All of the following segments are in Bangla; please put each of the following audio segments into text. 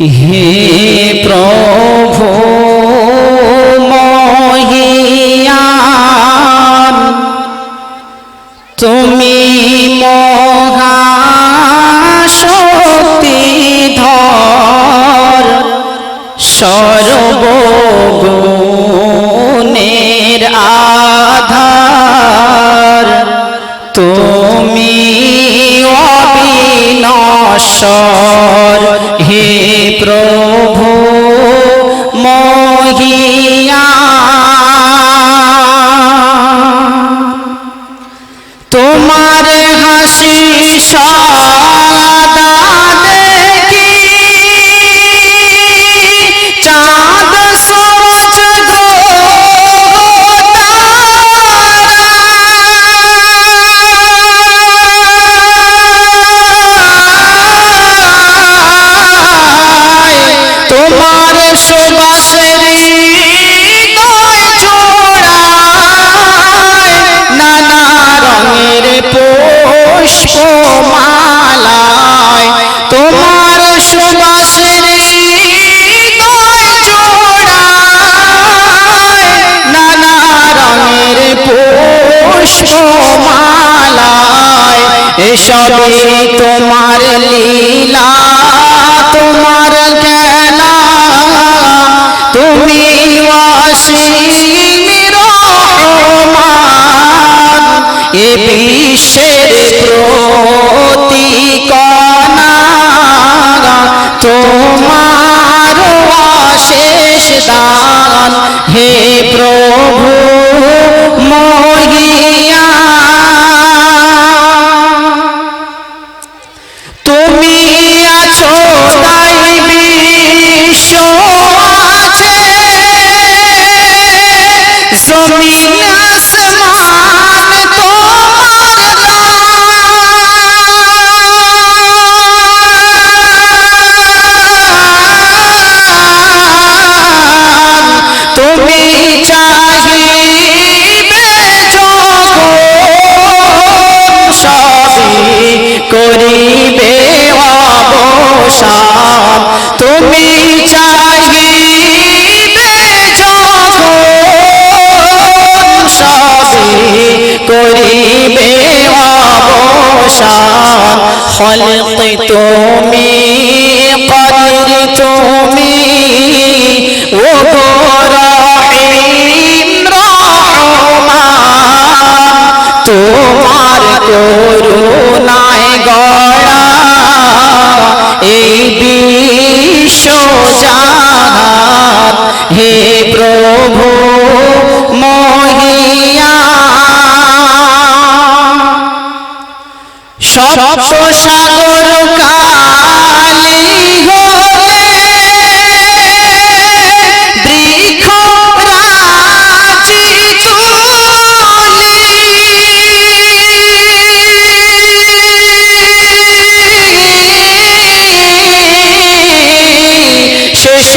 হে প্রভু মহিয়ান তুমি মহাশক্তিধর সর্বগুণের আধার। তুমি অবিনশ্বর এসবই তোমার লীলা তোমার খেলা। তুমি এ বিশ্বের প্রতিকণা তোমার অশেষ দান হে প্রভু। তুমি কদির তুমি ও রহিম রহমান তোমার করুণায় গড়া এই বিশ্ব জাহান হে প্রভু।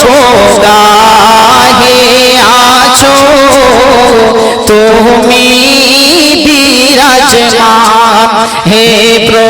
সর্বদাহে আছো। তুমি বিরাজমান। হে প্রভু